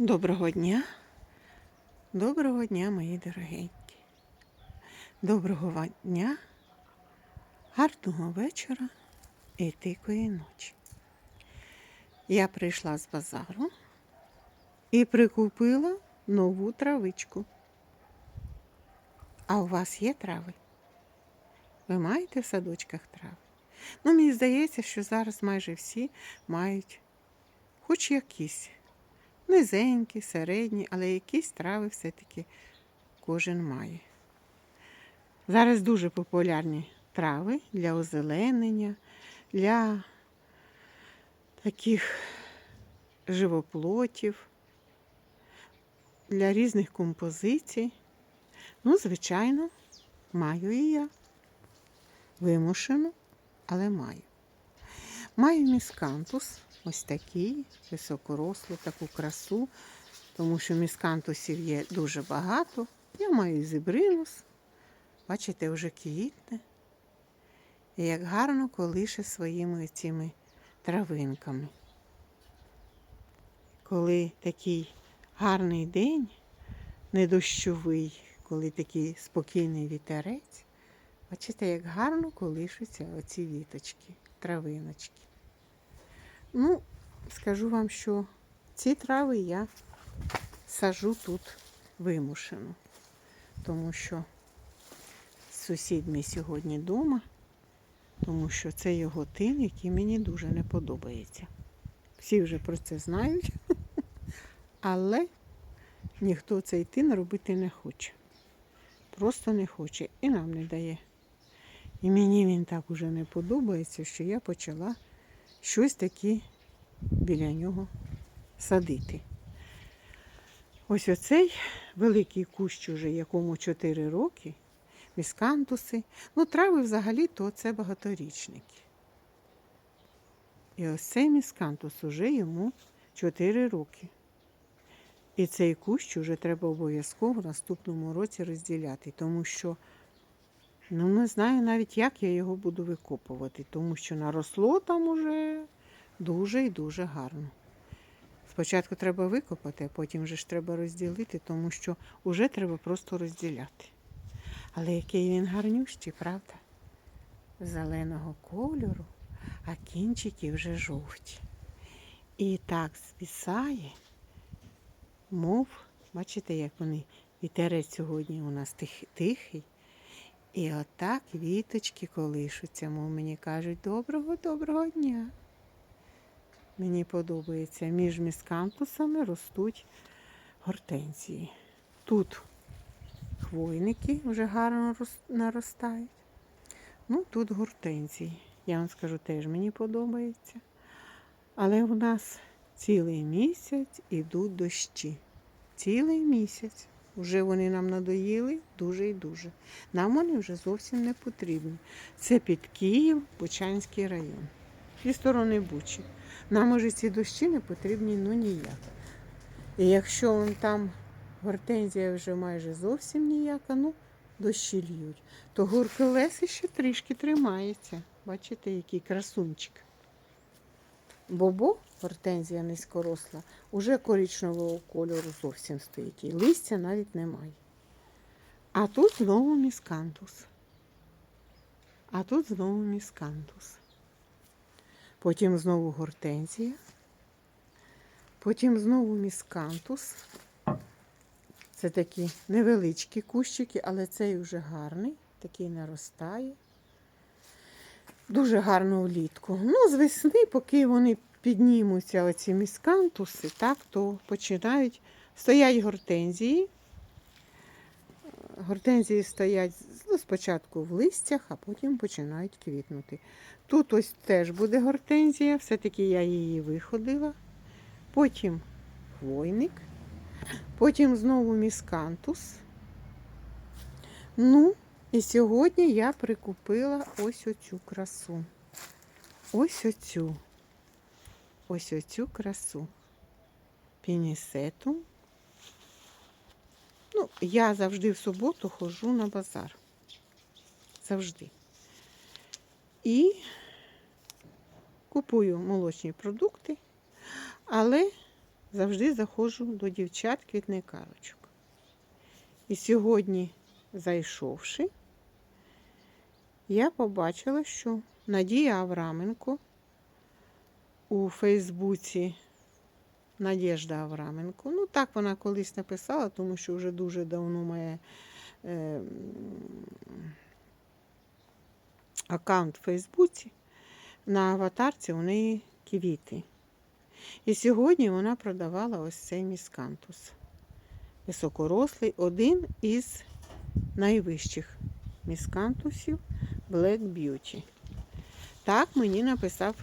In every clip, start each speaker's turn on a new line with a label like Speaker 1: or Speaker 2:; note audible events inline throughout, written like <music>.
Speaker 1: Доброго дня. Доброго дня, мої дорогенькі. Доброго дня, гарного вечора і тихої ночі. Я прийшла з базару і прикупила нову травичку. А у вас є трави? Ви маєте в садочках трави? Ну, мені здається, що зараз майже всі мають хоч якісь низенькі, середні, але якісь трави все-таки кожен має. Зараз дуже популярні трави для озеленення, для таких живоплотів, для різних композицій. Ну, звичайно, маю і я. Вимушену, але маю. Маю міскантус, ось такий, високорослу, таку красу, тому що міскантусів є дуже багато. Я маю зібринус, бачите, вже квітне. І як гарно колише своїми цими травинками. Коли такий гарний день, недощовий, коли такий спокійний вітерець, бачите, як гарно колишуться оці віточки, травиночки. Ну, скажу вам, що ці трави я сажу тут вимушено, тому що сусід мій сьогодні вдома, тому що це його тин, який мені дуже не подобається. Всі вже про це знають, <laughs> але ніхто цей тин робити не хоче. Просто не хоче і нам не дає. І мені він так уже не подобається, що я почала щось таке біля нього садити. Ось оцей великий кущ, уже якому 4 роки, міскантуси. Ну, трави взагалі то це багаторічники. І ось цей міскантус уже йому 4 роки. І цей кущ вже треба обов'язково в наступному році розділяти, тому що ну, не знаю навіть, як я його буду викопувати, тому що наросло там уже дуже і дуже гарно. Спочатку треба викопати, а потім вже ж треба розділити, тому що вже треба просто розділяти. Але який він гарнющий, правда? Зеленого кольору, а кінчики вже жовті. І так звісає, мов, бачите, як вони, вітерець сьогодні у нас тих, тихий. І отак віточки колишуться, мов мені кажуть, доброго, доброго дня. Мені подобається, між міскантусами ростуть гортензії. Тут хвойники вже гарно наростають. Ну, тут гортензії. Я вам скажу, теж мені подобається. Але у нас цілий місяць ідуть дощі. Цілий місяць. Вже вони нам надоїли дуже і дуже. Нам вони вже зовсім не потрібні. Це під Київ, Бучанський район. Зі сторони Бучі. Нам уже ці дощі не потрібні ну ніяк. І якщо вон там гортензія вже майже зовсім ніяка, ну дощі льють, то гуркелеси ще трішки тримається. Бачите, який красунчик. Бобо, гортензія низькоросла, уже коричневого кольору зовсім стоїть. І листя навіть немає. А тут знову міскантус. А тут знову міскантус. Потім знову гортензія. Потім знову міскантус. Це такі невеличкі кущики, але цей вже гарний, такий наростає. Дуже гарно влітку. Ну, з весни, поки вони піднімуться, оці міскантуси, так, то починають стоять гортензії. Гортензії стоять ну, спочатку в листях, а потім починають квітнути. Тут ось теж буде гортензія, все-таки я її виходила. Потім хвойник, потім знову міскантус. Ну, і сьогодні я прикупила ось оцю красу. Ось оцю. Ось оцю красу. Пінісету. Ну, я завжди в суботу ходжу на базар. Завжди. І купую молочні продукти, але завжди заходжу до дівчат квітникарочок. І сьогодні, зайшовши, я побачила, що Надія Авраменко у Фейсбуці Надєжда Авраменко. Ну, так вона колись написала, тому що вже дуже давно має е, аккаунт в Фейсбуці. На аватарці у неї квіти. І сьогодні вона продавала ось цей міскантус. Високорослий, один із найвищих міскантусів Black Beauty. Так мені написав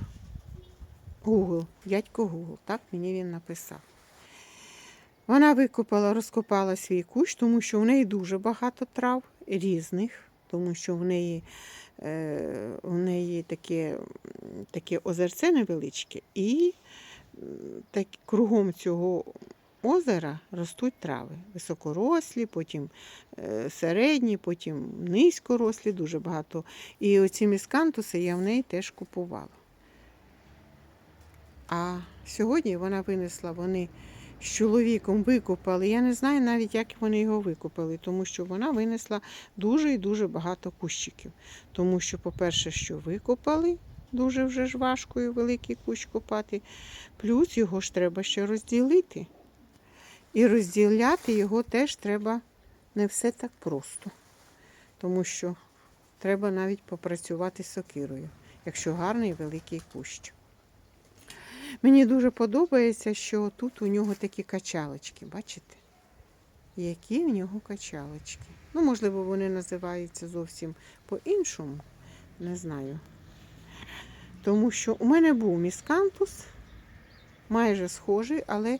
Speaker 1: Google, дядько Google. Так мені він написав. Вона викопала, розкопала свій кущ, тому що в неї дуже багато трав різних, тому що в неї, е, в неї таке, таке озерце невеличке, і так, кругом цього озера ростуть трави. Високорослі, потім е, середні, потім низькорослі, дуже багато. І оці міскантуси я в неї теж купувала. А сьогодні вона винесла, вони з чоловіком викопали. Я не знаю навіть, як вони його викопали, тому що вона винесла дуже і дуже багато кущиків. Тому що, по-перше, що викопали, дуже вже ж важко і великий кущ копати, плюс його ж треба ще розділити. І розділяти його теж треба не все так просто, тому що треба навіть попрацювати з сокирою, якщо гарний великий кущ. Мені дуже подобається, що тут у нього такі качалочки, бачите? Які в нього качалочки. Ну, можливо, вони називаються зовсім по-іншому, не знаю. Тому що у мене був міскантус, майже схожий, але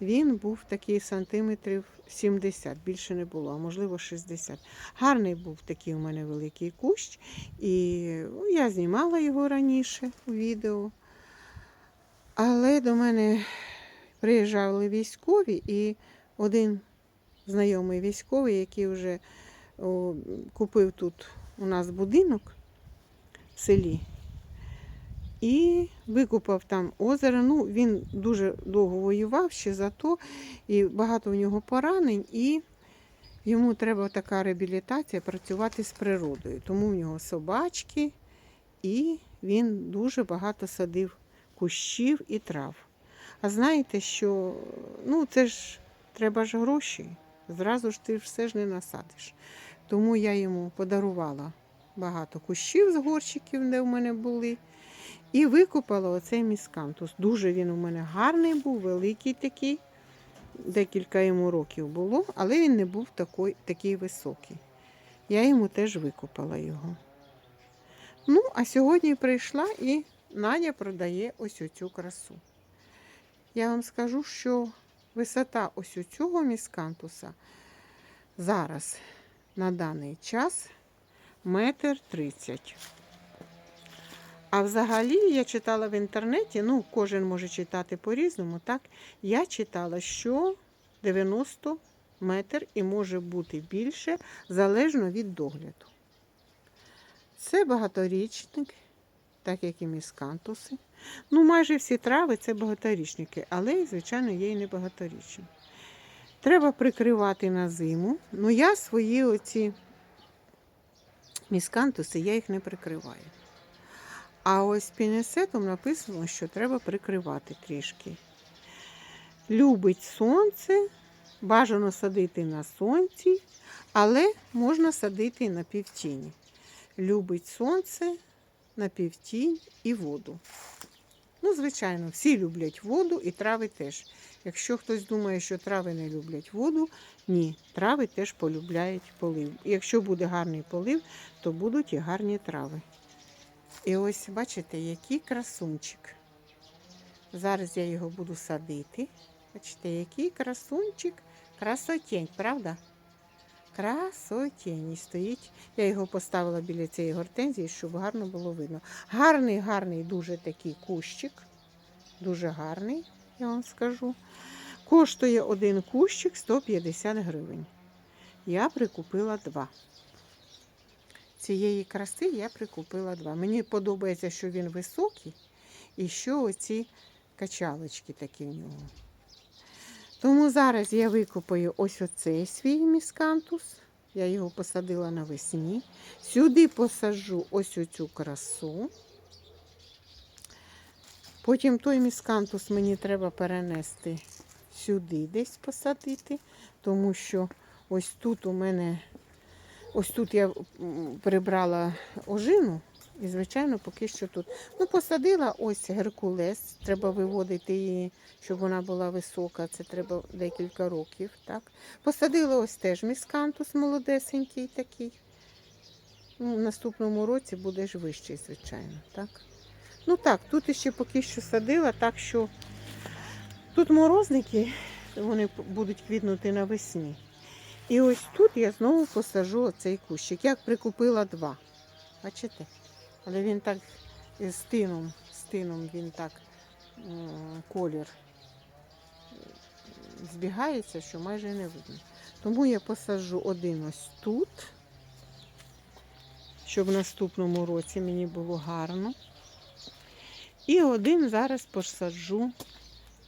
Speaker 1: він був такий сантиметрів 70, більше не було, а можливо 60. Гарний був такий у мене великий кущ, і ну, я знімала його раніше у відео. Але до мене приїжджали військові, і один знайомий військовий, який вже купив тут у нас будинок в селі, і викупав там озеро. Ну, він дуже довго воював ще за то, і багато в нього поранень, і йому треба така реабілітація працювати з природою. Тому в нього собачки, і він дуже багато садив кущів і трав. А знаєте, що ну, це ж треба ж гроші. Зразу ж ти все ж не насадиш. Тому я йому подарувала багато кущів з горщиків, де в мене були. І викопала оцей міскантус. Дуже він у мене гарний був, великий такий. Декілька йому років було, але він не був такий, такий високий. Я йому теж викопала його. Ну, а сьогодні прийшла і Надя продає ось оцю красу. Я вам скажу, що висота ось цього міскантуса зараз на даний час метр тридцять. А взагалі я читала в інтернеті, ну, кожен може читати по-різному, так? Я читала, що 90 метр і може бути більше, залежно від догляду. Це багаторічник, так як і міскантуси. Ну, майже всі трави це багаторічники, але, звичайно, є і не багаторічні. Треба прикривати на зиму. Ну, я свої оці міскантуси, я їх не прикриваю. А ось пінесетом написано, що треба прикривати трішки. Любить сонце, бажано садити на сонці, але можна садити і на півтіні. Любить сонце, на півтінь і воду. Ну, звичайно, всі люблять воду і трави теж. Якщо хтось думає, що трави не люблять воду, ні, трави теж полюбляють полив. Якщо буде гарний полив, то будуть і гарні трави. І ось бачите, який красунчик. Зараз я його буду садити. Бачите, який красунчик, красотень, правда? Красотень. І стоїть. Я його поставила біля цієї гортензії, щоб гарно було видно. Гарний, гарний, дуже такий кущик. Дуже гарний, я вам скажу. Коштує один кущик 150 гривень. Я прикупила два. Цієї краси я прикупила два. Мені подобається, що він високий і що оці качалочки такі в нього. Тому зараз я викопаю ось оцей свій міскантус. Я його посадила навесні. Сюди посаджу ось оцю красу. Потім той міскантус мені треба перенести сюди десь посадити, тому що ось тут у мене, ось тут я прибрала ожину. І, звичайно, поки що тут. Ну, посадила ось геркулес. Треба виводити її, щоб вона була висока. Це треба декілька років. Так? Посадила ось теж міскантус молодесенький такий. Ну, в наступному році буде ж вищий, звичайно. Так? Ну так, тут ще поки що садила, так що тут морозники, вони будуть квітнути навесні. І ось тут я знову посажу оцей кущик. Як прикупила два. Бачите? Але він так з тином, з тином він так колір збігається, що майже не видно. Тому я посаджу один ось тут, щоб в наступному році мені було гарно. І один зараз посаджу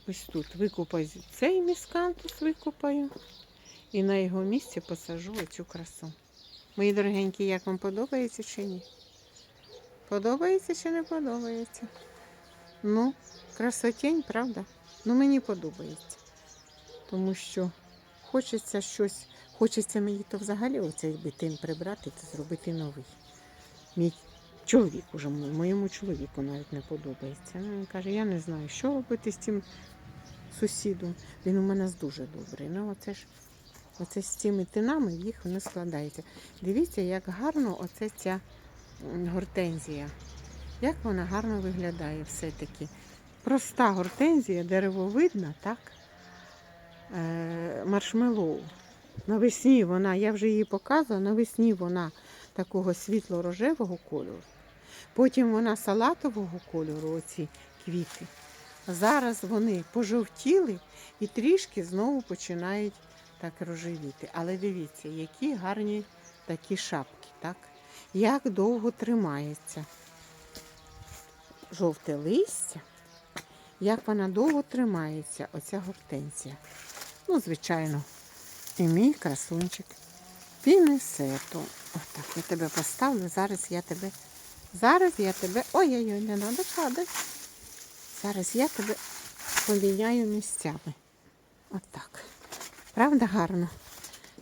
Speaker 1: ось тут. Викопаю цей міскантус, викопаю. І на його місці посаджу оцю красу. Мої дорогенькі, як вам подобається чи ні? Подобається чи не подобається? Ну, красотень, правда? Ну, мені подобається. Тому що хочеться щось, хочеться мені то взагалі оцей битин прибрати та зробити новий. Мій чоловік уже, моєму чоловіку навіть не подобається. Ну, Він каже, я не знаю, що робити з цим сусідом. Він у мене дуже добрий. Ну, оце ж оце з цими тинами їх не складається. Дивіться, як гарно оце ця гортензія. Як вона гарно виглядає все-таки. Проста гортензія, деревовидна, так? Е, маршмеллоу. Навесні вона, я вже її показувала, навесні вона такого світло-рожевого кольору. Потім вона салатового кольору, оці квіти. Зараз вони пожовтіли і трішки знову починають так рожевіти. Але дивіться, які гарні такі шапки, так? Як довго тримається жовте листя, як вона довго тримається, оця гортензія. Ну, звичайно, і мій красунчик. Пінесету. Отак я тебе поставлю. Зараз я тебе. Зараз я тебе. Ой-ой-ой, не треба падати. Зараз я тебе поміняю місцями. Отак. Правда, гарно?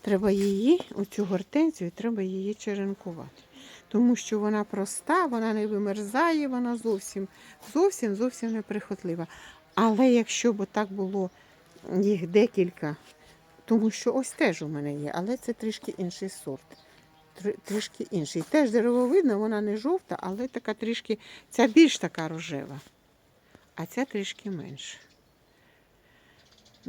Speaker 1: Треба її, оцю гортензію, треба її черенкувати. Тому що вона проста, вона не вимерзає, вона зовсім, зовсім, зовсім неприхотлива. Але якщо б так було їх декілька, тому що ось теж у мене є, але це трішки інший сорт. Трішки інший. Теж деревовидна, вона не жовта, але така трішки, ця більш така рожева, а ця трішки менша.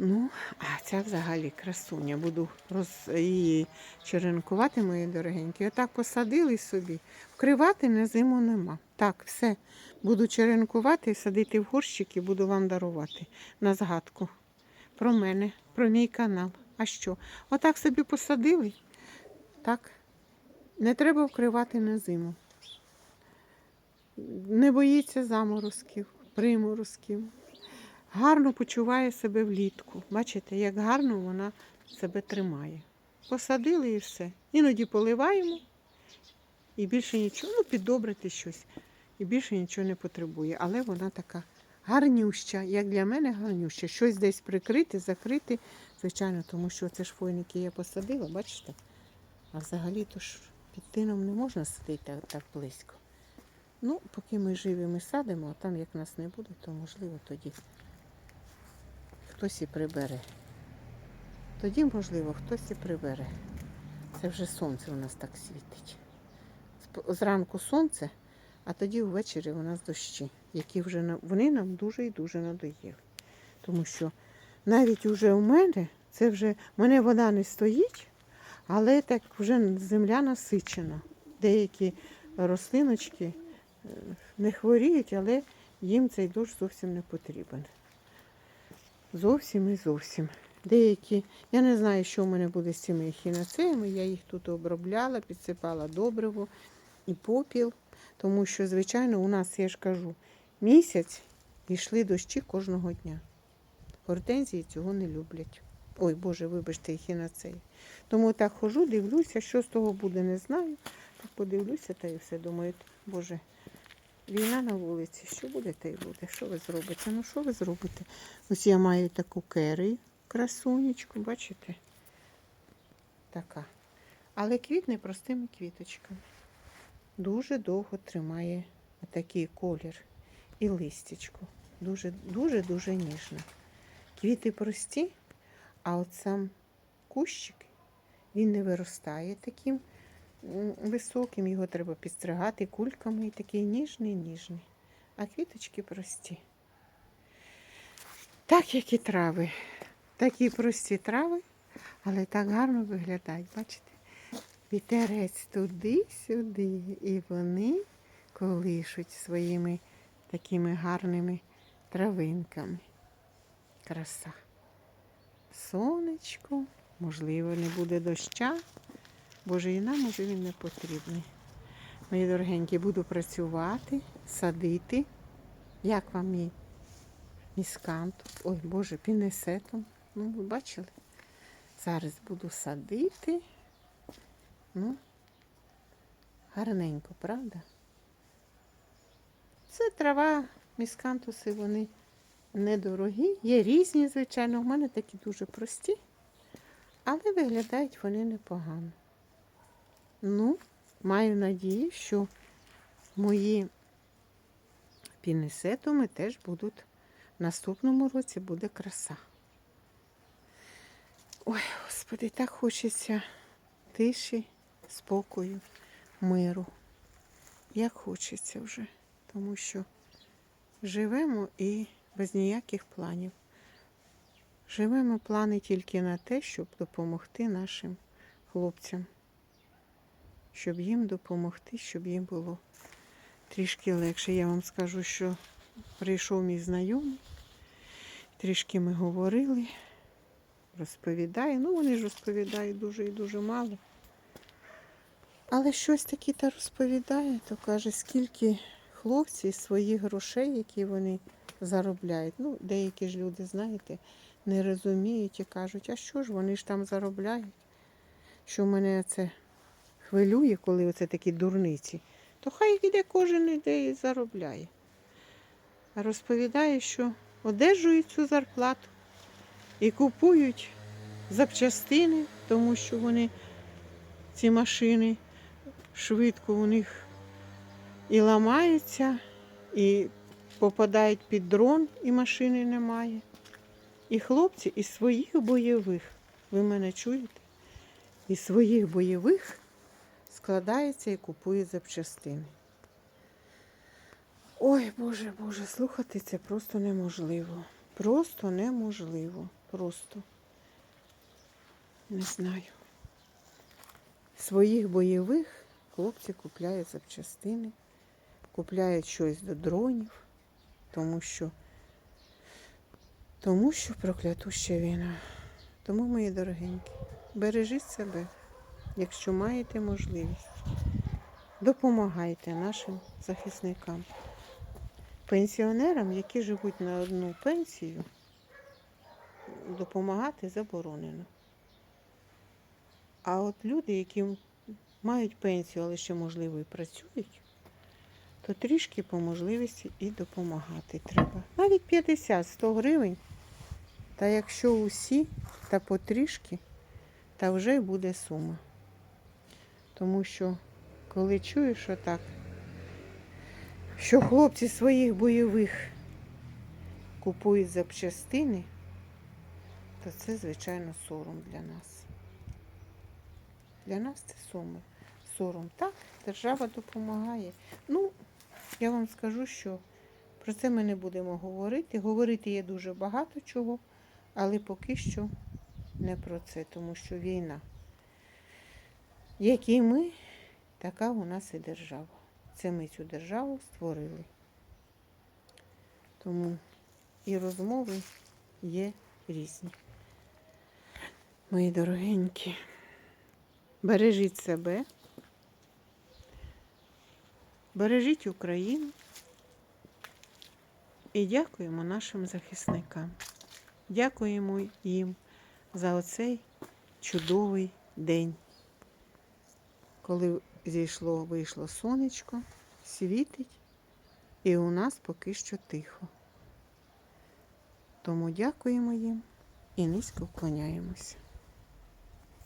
Speaker 1: Ну, а ця взагалі красуня. Буду роз... її черенкувати, мої дорогенькі. Отак посадили собі. Вкривати на зиму нема. Так, все. Буду черенкувати садити в горщики, буду вам дарувати на згадку. Про мене, про мій канал. А що? Отак собі посадили. Так. Не треба вкривати на зиму. Не боїться заморозків, приморозків гарно почуває себе влітку. Бачите, як гарно вона себе тримає. Посадили і все. Іноді поливаємо і більше нічого, ну, піддобрити щось. І більше нічого не потребує. Але вона така гарнюща, як для мене гарнюща. Щось десь прикрити, закрити, звичайно, тому що це ж фойники я посадила, бачите? А взагалі то ж під тином не можна сидіти так, так близько. Ну, поки ми живі, ми садимо, а там як нас не буде, то можливо тоді хтось і прибере. Тоді, можливо, хтось і прибере. Це вже сонце у нас так світить. Зранку сонце, а тоді ввечері у нас дощі, які вже вони нам дуже і дуже надоїли. Тому що навіть уже у мене, це вже, в мене вода не стоїть, але так вже земля насичена. Деякі рослиночки е, не хворіють, але їм цей дощ зовсім не потрібен. Зовсім і зовсім. Деякі, я не знаю, що в мене буде з цими ехінацеями. Я їх тут обробляла, підсипала добриво і попіл. Тому що, звичайно, у нас, я ж кажу, місяць йшли дощі кожного дня. Гортензії цього не люблять. Ой, Боже, вибачте, ехінацеї. Тому так хожу, дивлюся, що з того буде, не знаю. Так подивлюся та і все. Думаю, Боже, війна на вулиці, що буде, та й буде. Що ви зробите? Ну що ви зробите? Ось я маю таку керію, красунечку, бачите? Така. Але квітне простими квіточками. Дуже довго тримає отакий колір і листячко. Дуже, дуже, дуже ніжно. Квіти прості, а от сам кущик, він не виростає таким високим, його треба підстригати кульками і такий ніжний, ніжний. А квіточки прості. Так, як і трави. Такі прості трави, але так гарно виглядають, бачите? Вітерець туди-сюди, і вони колишуть своїми такими гарними травинками. Краса. Сонечко, можливо, не буде доща, боже, і нам може він не потрібний. Мої дорогенькі, буду працювати, садити. Як вам мій міскант? Ой, Боже, пінесетом. Ну, ви бачили? Зараз буду садити. Ну, гарненько, правда? Це трава, міскантуси, вони недорогі. Є різні, звичайно, у мене такі дуже прості, але виглядають вони непогано. Ну, маю надію, що мої пінесетуми теж будуть в наступному році буде краса. Ой, господи, так хочеться тиші, спокою, миру. Як хочеться вже, тому що живемо і без ніяких планів. Живемо плани тільки на те, щоб допомогти нашим хлопцям, щоб їм допомогти, щоб їм було трішки легше. Я вам скажу, що прийшов мій знайомий, трішки ми говорили, розповідає. Ну, вони ж розповідають дуже і дуже мало. Але щось таке та розповідає, то каже, скільки хлопці своїх грошей, які вони заробляють. Ну, деякі ж люди, знаєте, не розуміють і кажуть, а що ж вони ж там заробляють? Що мене це хвилює, коли оце такі дурниці, то хай іде кожен іде і заробляє. Розповідає, що одержують цю зарплату і купують запчастини, тому що вони ці машини швидко у них і ламаються, і попадають під дрон, і машини немає. І хлопці із своїх бойових, ви мене чуєте? Із своїх бойових складається і купує запчастини. Ой, Боже, Боже, слухати це просто неможливо. Просто неможливо. Просто не знаю. Своїх бойових хлопці купляють запчастини, купляють щось до дронів, тому що, тому що проклятуща війна. Тому, мої дорогенькі, бережіть себе, якщо маєте можливість. Допомагайте нашим захисникам. Пенсіонерам, які живуть на одну пенсію, допомагати заборонено. А от люди, які мають пенсію, але ще, можливо, і працюють, то трішки по можливості і допомагати треба. Навіть 50-100 гривень. Та якщо усі, та потрішки, та вже й буде сума. Тому що, коли чуєш, що так, що хлопці своїх бойових купують запчастини, то це, звичайно, сором для нас. Для нас це суми. Сором. Так, держава допомагає. Ну, я вам скажу, що про це ми не будемо говорити. Говорити є дуже багато чого, але поки що не про це, тому що війна. Які ми, така у нас і держава. Це ми цю державу створили. Тому і розмови є різні. Мої дорогенькі, бережіть себе, бережіть Україну і дякуємо нашим захисникам. Дякуємо їм за оцей чудовий день, коли зійшло, вийшло сонечко, світить, і у нас поки що тихо. Тому дякуємо їм і низько вклоняємося.